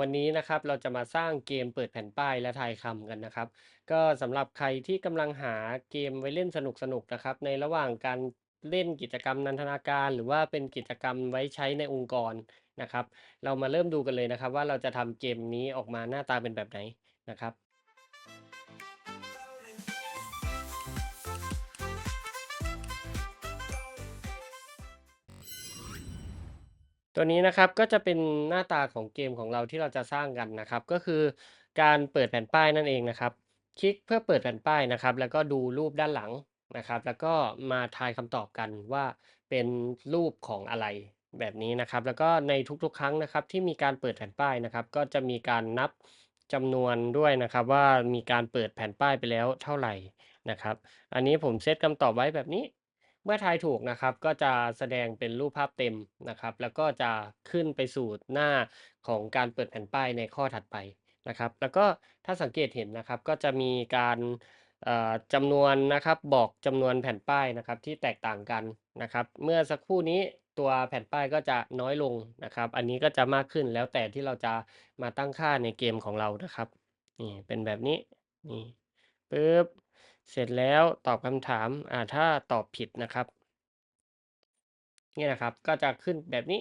วันนี้นะครับเราจะมาสร้างเกมเปิดแผ่นป้ายและทายคำกันนะครับ ก็สำหรับใครที่กำลังหาเกมไว้เล่นสนุกๆนะครับ ในระหว่างการเล่นกิจกรรมนันทนาการ หรือว่าเป็นกิจกรรมไว้ใช้ในองค์กรนะครับ เรามาเริ่มดูกันเลยนะครับ ว่าเราจะทำเกมนี้ออกมาหน้าตาเป็นแบบไหนนะครับ ตัวนี้นะครับก็จะเป็นหน้าตาของเกมของเราที่เราจะสร้างกันนะครับ ก็คือการเปิดแผ่นป้ายนั่นเองนะครับ คลิกเพื่อเปิดแผ่นป้ายนะครับ แล้วก็ดูรูปด้านหลังนะครับ แล้วก็มาทายคำตอบกันว่าเป็นรูปของอะไรแบบนี้นะครับ แล้วก็ในทุกๆ ครั้งนะครับ ที่มีการเปิดแผ่นป้ายนะครับ ก็จะมีการนับจำนวนด้วยนะครับ ว่ามีการเปิดแผ่นป้ายไปแล้วเท่าไหร่นะครับ อันนี้ผมเซตคำตอบไว้แบบนี้ เมื่อทายถูกนะครับก็จะแสดงเป็นรูปภาพเต็มนะครับ แล้วก็จะขึ้นไปสู่หน้าของการเปิดแผ่นป้ายในข้อถัดไปนะครับ แล้วก็ถ้าสังเกตเห็นนะครับก็จะมีการจำนวนนะครับบอกจำนวนแผ่นป้ายนะครับที่แตกต่างกันนะครับ เมื่อสักครู่นี้ตัวแผ่นป้ายก็จะน้อยลงนะครับ อันนี้ก็จะมากขึ้นแล้วแต่ที่เราจะมาตั้งค่าในเกมของเรานะครับนี่เป็นแบบนี้นี่ปึ๊บ เสร็จแล้วตอบคำถามอ่าถ้าตอบผิดนะครับนี่นะครับก็จะขึ้นแบบนี้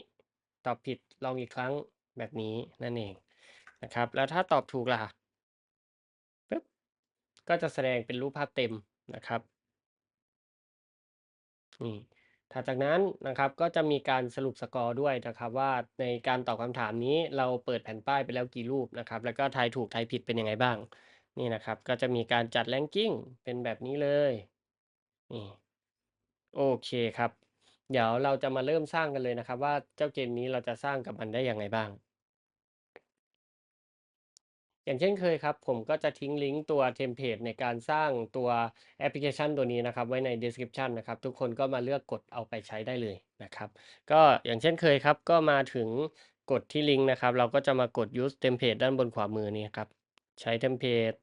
ตอบผิดลองอีกครั้งแบบนี้นั่นเองนะครับ แล้วถ้าตอบถูกล่ะปึ๊บก็จะแสดงเป็นรูปภาพเต็มนะครับนี่ถัดจากนั้นนะครับก็จะมีการสรุปสกอร์ด้วยนะครับ ว่าในการตอบคำถามนี้เราเปิดแผ่นป้ายไปแล้วกี่รูปนะครับ แล้วก็ทายถูกทายผิดเป็นยังไงบ้าง นี่นะครับ ก็จะมีการจัดแรงกิ้งเป็นแบบนี้เลยนี่โอเคครับ เดี๋ยวเราจะมาเริ่มสร้างกันเลยนะครับ ว่าเจ้าเกมนี้เราจะสร้างกับมันได้ยังไงบ้าง อย่างเช่นเคยครับ ผมก็จะทิ้งลิงก์ตัวเทมเพลตในการสร้างตัวแอปพลิเคชันตัวนี้นะครับ ไว้ใน description นะครับ ทุกคนก็มาเลือกกดเอาไปใช้ได้เลยนะครับ ก็อย่างเช่นเคยครับ ก็มาถึงกดที่ลิงก์นะครับ เราก็จะมากด use template ด้านบนขวามือนี้ครับ ใช้เทมเพลต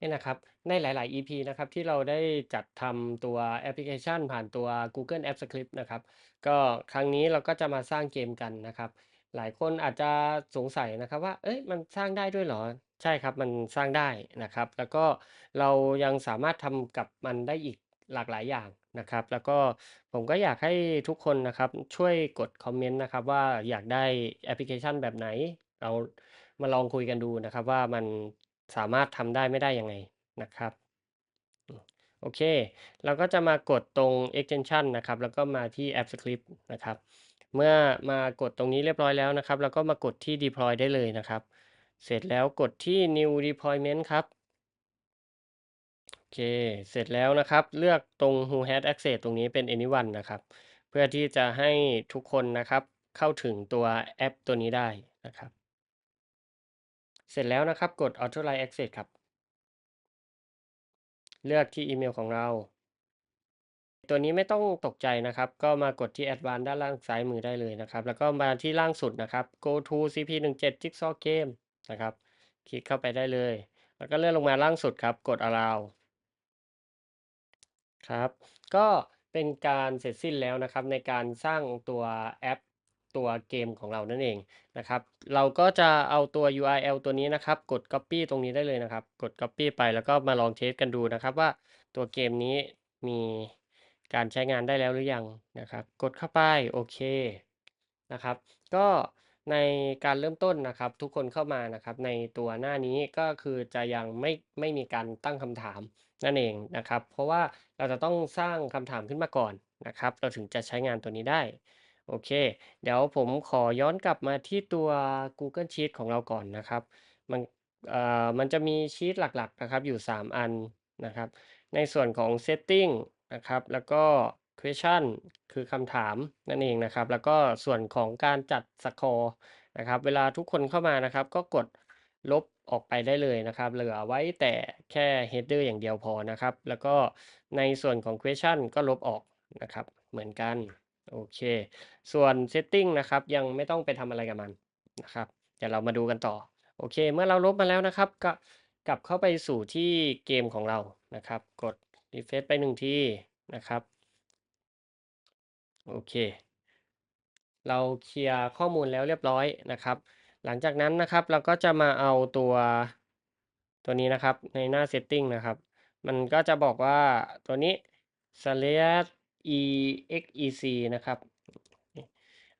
นี่นะครับในหลาย ๆ EP นะครับที่เราได้จัดทำตัวแอปพลิเคชัน ผ่านตัว Google Apps Script นะครับก็ครั้งนี้เราก็จะมาสร้างเกมกันนะครับ หลายคนอาจจะสงสัยนะครับว่า เอ้ยมันสร้างได้ด้วยเหรอ ใช่ครับมันสร้างได้นะครับ แล้วก็เรายังสามารถทำกับมันได้อีกหลากหลายอย่างนะครับ แล้วก็ผมก็อยากให้ทุกคนนะครับช่วยกดคอมเมนต์นะครับว่าอยากได้แอปพลิเคชันแบบไหน เรามาลองคุยกันดูนะครับว่ามัน สามารถทำได้ไม่ได้ยังไงนะครับโอเค เราก็จะมากดตรง extension นะครับ แล้วก็มาที่ App Script นะครับ เมื่อมากดตรงนี้เรียบร้อยแล้วนะครับ เราก็มากดที่ deploy ได้เลยนะครับ เสร็จแล้วกดที่ new deployment ครับ โอเค เสร็จแล้วนะครับ เลือกตรง who has access ตรงนี้เป็น anyone นะครับ เพื่อที่จะให้ทุกคนนะครับ เข้าถึงตัวแอปตัวนี้ได้นะครับ เสร็จแล้วนะครับกด authorize access ครับ เลือกที่อีเมลของเรา ตัวนี้ไม่ต้องตกใจนะครับ ก็มากดที่ Advanced ด้านล่างซ้ายมือได้เลยนะครับ แล้วก็มาที่ล่างสุดนะครับ Go to CP17 Jigsaw Game นะครับ คลิกเข้าไปได้เลย แล้วก็เลื่อนลงมาล่างสุดครับ กด Allow ครับ ก็เป็นการเสร็จสิ้นแล้วนะครับในการสร้างตัวแอป ตัวเกมของเรานั่นเองนะครับ เราก็จะเอาตัว URL ตัวนี้นะครับ กด Copy ตรงนี้ได้เลยนะครับ กด Copy ไปแล้วก็มาลองเทสกันดูนะครับว่าตัวเกมนี้มีการใช้งานได้แล้วหรือยังนะครับ กดเข้าไปโอเคนะครับ ก็ในการเริ่มต้นนะครับ ทุกคนเข้ามานะครับ ในตัวหน้านี้ก็คือจะยังไม่ไม่มีการตั้งคำถามนั่นเองนะครับ เพราะว่าเราจะต้องสร้างคำถามขึ้นมาก่อนนะครับ เราถึงจะใช้งานตัวนี้ได้ โอเค เดี๋ยวผมขอย้อนกลับมาที่ตัว Google Sheet ของเราก่อนนะครับ มันเอ่อมันจะมีชีตหลักๆนะครับอยู่ 3 อันนะครับ ในส่วนของ Setting นะครับ แล้วก็ Question คือคำถามนั่นเองนะครับ แล้วก็ส่วนของการจัดสกอร์นะครับ เวลาทุกคนเข้ามานะครับ ก็กดลบออกไปได้เลยนะครับ เหลือไว้แต่แค่ header อย่างเดียวพอนะครับ แล้วก็ในส่วนของ question ก็ลบออกนะครับ เหมือนกัน โอเค ส่วน setting นะครับ ยังไม่ต้องไปทำอะไรกับมันนะครับเดี๋ยวเรามาดูกันต่อ โอเค เมื่อเราลบมาแล้วนะครับ ก็กลับเข้าไปสู่ที่เกมของเรานะครับ กด refresh ไปหนึ่งทีนะครับ โอเค เราเคลียร์ข้อมูลแล้วเรียบร้อยนะครับ หลังจากนั้นนะครับเราก็จะมาเอาตัวตัวนี้นะครับในหน้า setting นะครับ มันก็จะบอกว่าตัวนี้ slash exec นะครับ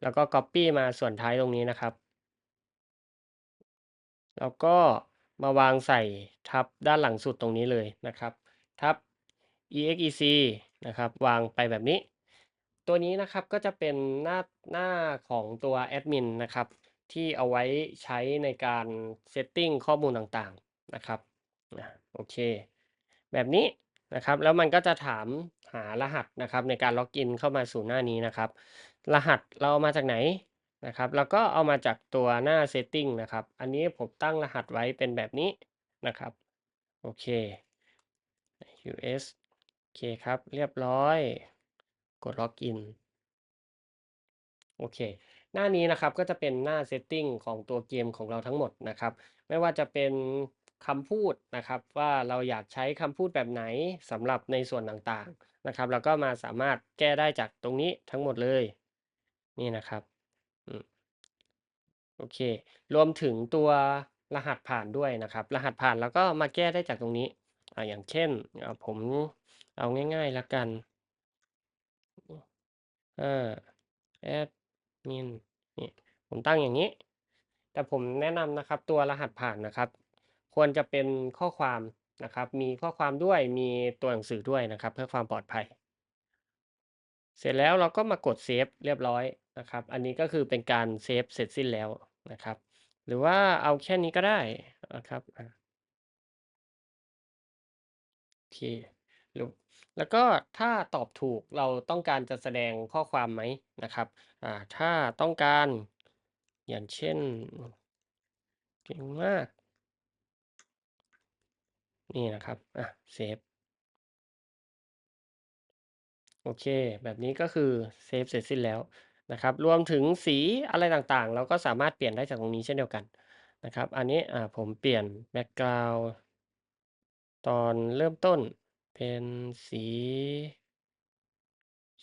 แล้วก็ copy มาส่วนท้ายตรงนี้นะครับ แล้วก็มาวางใส่ทับด้านหลังสุดตรงนี้เลยนะครับ ทับ exec นะครับ วางไปแบบนี้ ตัวนี้นะครับก็จะเป็นหน้าหน้าของตัวแอดมินนะครับ ที่เอาไว้ใช้ในการเซตติ้งข้อมูลต่างๆนะครับโอเค แบบนี้นะครับ แล้วมันก็จะถาม หารหัสนะครับ ในการล็อกอินเข้ามาสู่หน้านี้นะครับ รหัสเราเอามาจากไหนนะครับแล้วก็เอามาจากตัวหน้า setting นะครับ อันนี้ผมตั้งรหัสไว้เป็นแบบนี้นะครับ โอเค US โอเคครับ เรียบร้อย กดล็อกอิน โอเค หน้านี้นะครับก็จะเป็นหน้า setting ของตัวเกมของเราทั้งหมดนะครับ ไม่ว่าจะเป็น คำพูดนะครับ ว่าเราอยากใช้คำพูดแบบไหนสำหรับในส่วนต่างๆนะครับ แล้วก็มาสามารถแก้ได้จากตรงนี้ทั้งหมดเลย นี่นะครับโอเค รวมถึงตัวรหัสผ่านด้วยนะครับ รหัสผ่านแล้วก็มาแก้ได้จากตรงนี้ออย่างเช่นผมเอาง่ายๆแล้วกันอ่าแอดมินนี่ผมตั้งอย่างนี้ แต่ผมแนะนำนะครับตัวรหัสผ่านนะครับ ควรจะเป็นข้อความนะครับ มีข้อความด้วยมีตัวหนังสือด้วยนะครับ เพื่อความปลอดภัย เสร็จแล้วเราก็มากดเซฟเรียบร้อยนะครับ อันนี้ก็คือเป็นการเซฟเสร็จสิ้นแล้วนะครับ หรือว่าเอาแค่นี้ก็ได้นะครับโอเคแล้วก็ถ้าตอบถูกเราต้องการจะแสดงข้อความไหมนะครับอ่าถ้าต้องการอย่างเช่นเก่งมาก นี่นะครับอะเซฟโอเค แบบนี้ก็คือเซฟเสร็จสิ้นแล้วนะครับ รวมถึงสีอะไรต่างๆ เราก็สามารถเปลี่ยนได้จากตรงนี้เช่นเดียวกันนะครับ อันนี้อ่าผมเปลี่ยนแบ็กกราวด์ตอนเริ่มต้นเป็นสี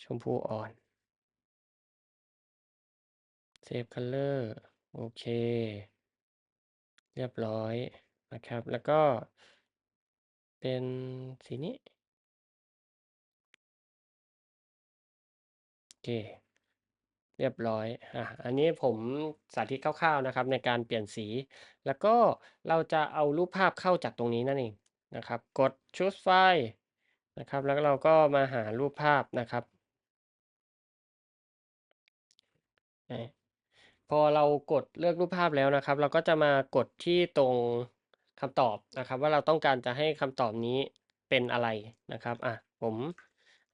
ชมพูอ่อนเซฟคัลเลอร์โอเค เรียบร้อยนะครับ แล้วก็ เป็นสีนี้ โอเค เรียบร้อยอะอันนี้ผมสาธิตคร่าวๆนะครับ ในการเปลี่ยนสี แล้วก็เราจะเอารูปภาพเข้าจากตรงนี้นั่นเองนะครับ กด choose file นะครับ แล้วเราก็มาหารูปภาพนะครับพอเรากดเลือกรูปภาพแล้วนะครับ เราก็จะมากดที่ตรง คำตอบนะครับ ว่าเราต้องการจะให้คำตอบนี้เป็นอะไรนะครับอะผม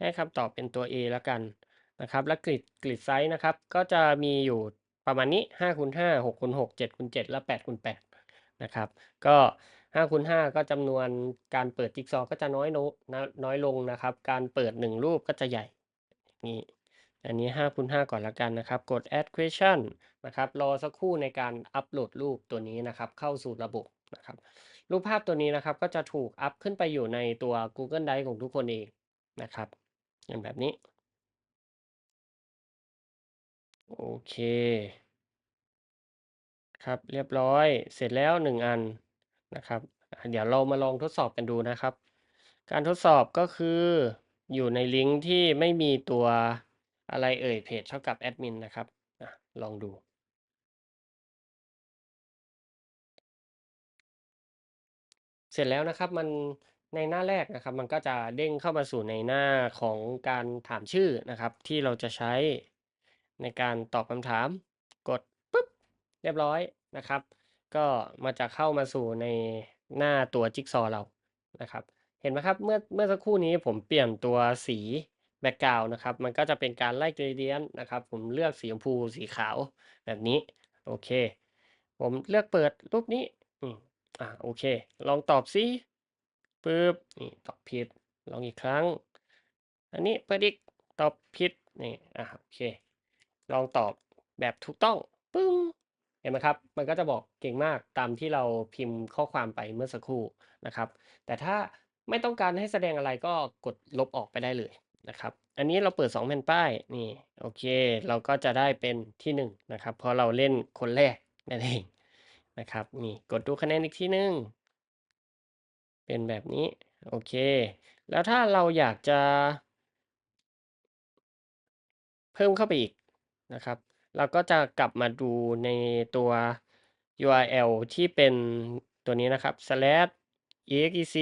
ให้คำตอบเป็นตัว A แล้วกันนะครับ และกริดกริดไซส์นะครับ ก็จะมีอยู่ประมาณนี้5คูณ5 6คูณ6 7คูณ7และ8คูณ8นะครับ ก็5คูณ5ก็จำนวนการเปิดจิ๊กซอว์ก็จะน้อยลงน้อยลงนะครับ การเปิด 1 รูปก็จะใหญ่นี่อันนี้5คูณ5ก่อนละกันนะครับ กด add question นะครับ รอสักครู่ในการอัปโหลดรูปตัวนี้นะครับ เข้าสู่ระบบ นะครับรูปภาพตัวนี้นะครับก็จะถูกอัพขึ้นไปอยู่ในตัว Google Drive ของทุกคนเองนะครับอย่างแบบนี้โอเค ครับเรียบร้อยเสร็จแล้ว1อันนะครับ เดี๋ยวเรามาลองทดสอบกันดูนะครับ การทดสอบก็คืออยู่ในลิงก์ที่ไม่มีตัวอะไรเอ่ยเพจเท่ากับแอดมินนะครับลองดู เสร็จแล้วนะครับมันในหน้าแรกนะครับ มันก็จะเด้งเข้ามาสู่ในหน้าของการถามชื่อนะครับ ที่เราจะใช้ในการตอบคำถาม กดปุ๊บเรียบร้อยนะครับ ก็มาจะเข้ามาสู่ในหน้าตัวจิ๊กซอว์เรานะครับ เห็นไหมครับเมื่อเมื่อสักครู่นี้ผมเปลี่ยนตัวสีแบ็กกราวนะครับ มันก็จะเป็นการไล่เกรเดียนนะครับ ผมเลือกสีชมพูสีขาวแบบนี้ โอเค ผมเลือกเปิดรูปนี้ อ่าโอเค ลองตอบซิปึ๊บนี่ตอบผิด ลองอีกครั้ง อันนี้เปิดอีกตอบผิดนี่อ่าโอเค ลองตอบแบบถูกต้องปึ้งเห็นไหมครับ มันก็จะบอกเก่งมากตามที่เราพิมพ์ข้อความไปเมื่อสักครู่นะครับ แต่ถ้าไม่ต้องการให้แสดงอะไรก็กดลบออกไปได้เลยนะครับ อันนี้เราเปิด 2 แผ่นป้ายนี่โอเค เราก็จะได้เป็นที่ 1 นะครับ เพราะเราเล่นคนแรกนั่นเอง นะครับนี่กดดูคะแนนอีกทีหนึ่งเป็นแบบนี้ โอเค แล้วถ้าเราอยากจะ เพิ่มเข้าไปอีกนะครับ เราก็จะกลับมาดูในตัว URL ที่เป็นตัวนี้นะครับ slash exec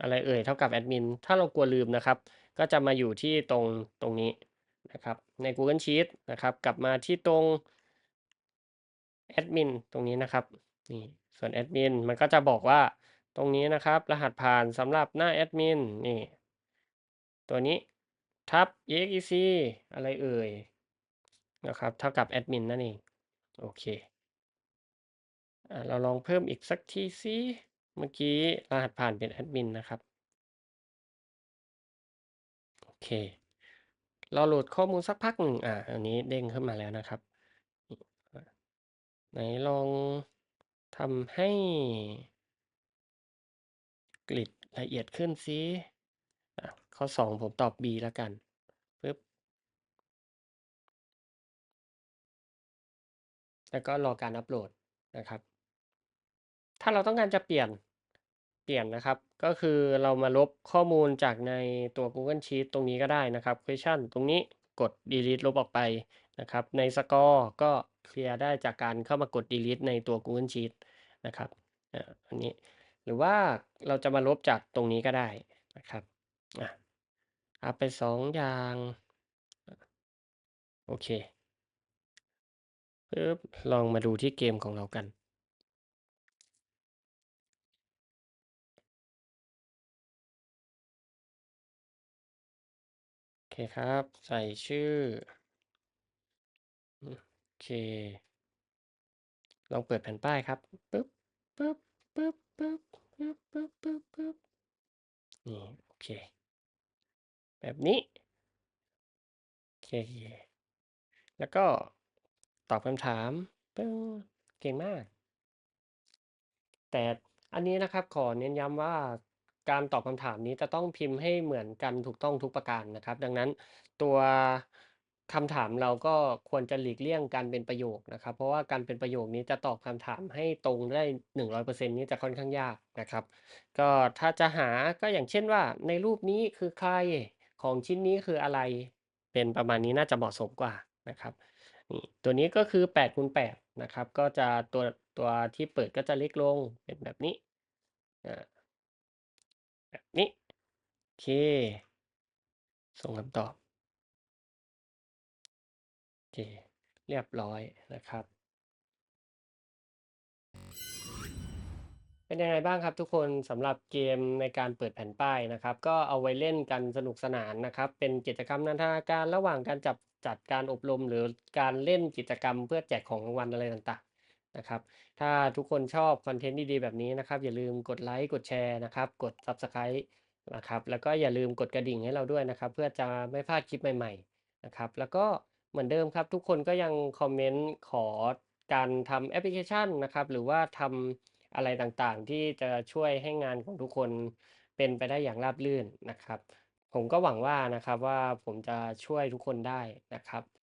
อะไรเอ่ยเท่ากับแอดมินถ้าเรากลัวลืมนะครับ ก็จะมาอยู่ที่ตรงตรงนี้นะครับ ใน Google Sheet นะครับ กลับมาที่ตรง แอดมินตรงนี้นะครับนี่ส่วนแอดมินมันก็จะบอกว่าตรงนี้นะครับ รหัสผ่านสำหรับหน้าแอดมินนี่ตัวนี้ทับ exec อะไรเอ่ยนะครับเท่ากับแอดมินนั่นเองโอเคอเราลองเพิ่มอีกสักทีสิเมื่อกี้รหัสผ่านเป็นแอดมินนะครับโอเคเรอโหลดข้อมูลสักพักหนึ่งอ่าอันนี้เด้งขึ้นมาแล้วนะครับ ไหนลองทำให้ grid ละเอียดขึ้นสิข้อ 2 ผมตอบ B แล้วกันปึ๊บแล้วก็รอการอัปโหลดนะครับ ถ้าเราต้องการจะเปลี่ยนเปลี่ยนนะครับ ก็คือเรามาลบข้อมูลจากในตัว Google Sheet ตรงนี้ก็ได้นะครับ question ตรงนี้กด delete ลบออกไป นะครับ ในสกอร์ก็เคลียร์ได้จากการเข้ามากด delete ในตัว Google Sheet นะครับอันนี้หรือว่าเราจะมาลบจากตรงนี้ก็ได้นะครับอ่าอัปไป2อย่าง โอเคปึ๊บลองมาดูที่เกมของเรากันโอเคครับ ใส่ชื่อ เค ลองเปิดแผ่นป้ายครับปึ๊บปึ๊บปึ๊บปึ๊บปึ๊บปึ๊บปึ๊บปึ๊บนี่โอเค แบบนี้โอเค แล้วก็ตอบคำถามปึ้งเก่งมาก แต่อันนี้นะครับขอเน้นย้ำว่าการตอบคำถามนี้จะต้องพิมพ์ให้เหมือนกันถูกต้องทุกประการนะครับ ดังนั้นตัว คำถามเราก็ควรจะหลีกเลี่ยงการเป็นประโยคนะครับ เพราะว่าการเป็นประโยคนี้จะตอบคำถามให้ตรงได้100%นี้จะค่อนข้างยากนะครับ ก็ถ้าจะหาก็อย่างเช่นว่า ในรูปนี้คือใครของชิ้นนี้คืออะไร เป็นประมาณนี้น่าจะเหมาะสมกว่านะครับนี่ตัวนี้ก็คือ8คูณ8นะครับ ก็จะตัวตัวที่เปิดก็จะเล็กลงเป็นแบบนี้แบบนี้โอเคส่งคำตอบ เค เรียบร้อยนะครับ เป็นยังไงบ้างครับทุกคนสำหรับเกมในการเปิดแผ่นป้ายนะครับ ก็เอาไว้เล่นกันสนุกสนานนะครับ เป็นกิจกรรมนันทนาการระหว่างการจับจัดการอบรมหรือการเล่นกิจกรรมเพื่อแจกของรางวัลอะไรต่างๆนะครับ ถ้าทุกคนชอบคอนเทนต์ดีๆแบบนี้นะครับ อย่าลืมกดไลก์กดแชร์นะครับ กด Subscribe นะครับ แล้วก็อย่าลืมกดกระดิ่งให้เราด้วยนะครับ เพื่อจะไม่พลาดคลิปใหม่ ๆ นะครับ แล้วก็ เหมือนเดิมครับ ทุกคนก็ยังคอมเมนต์ขอการทำแอปพลิเคชันนะครับ หรือว่าทำอะไรต่างๆ ที่จะช่วยให้งานของทุกคนเป็นไปได้อย่างราบรื่นนะครับ ผมก็หวังว่านะครับว่าผมจะช่วยทุกคนได้นะครับ